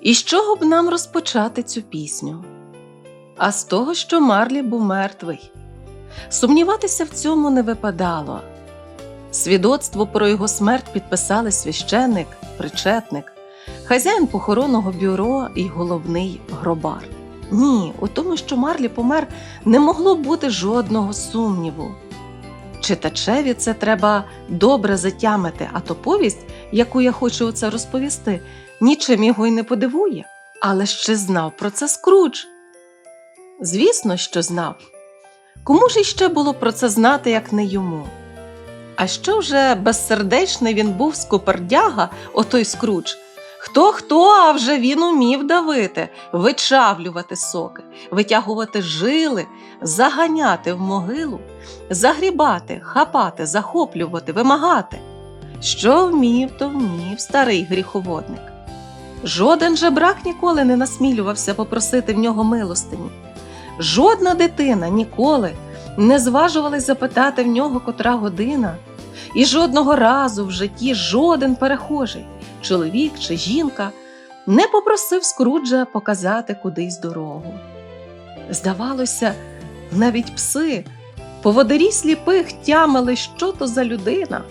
І з чого б нам розпочати цю пісню? А з того, що Марлі був мертвий. Сумніватися в цьому не випадало. Свідоцтво про його смерть підписали священник, причетник, хазяїн похоронного бюро і головний гробар. Ні, у тому, що Марлі помер, не могло бути жодного сумніву. Читачеві це треба добре затямити, а то повість, яку я хочу оце розповісти, нічим його й не подивує. Але ще знав про це Скрудж. Звісно, що знав. Кому ж іще було про це знати, як не йому? А що вже безсердечний він був скупердяга, отой Скрудж. Хто хто, а вже він умів давити, вичавлювати соки, витягувати жили, заганяти в могилу, загрібати, хапати, захоплювати, вимагати. Що вмів, то вмів старий гріховодник. Жоден жебрак ніколи не насмілювався попросити в нього милостині. Жодна дитина ніколи не зважувалась запитати в нього котра година, і жодного разу в житті жоден перехожий, чоловік чи жінка, не попросив Скруджа показати кудись дорогу. Здавалося, навіть пси, поводирі сліпих тямили, що то за людина,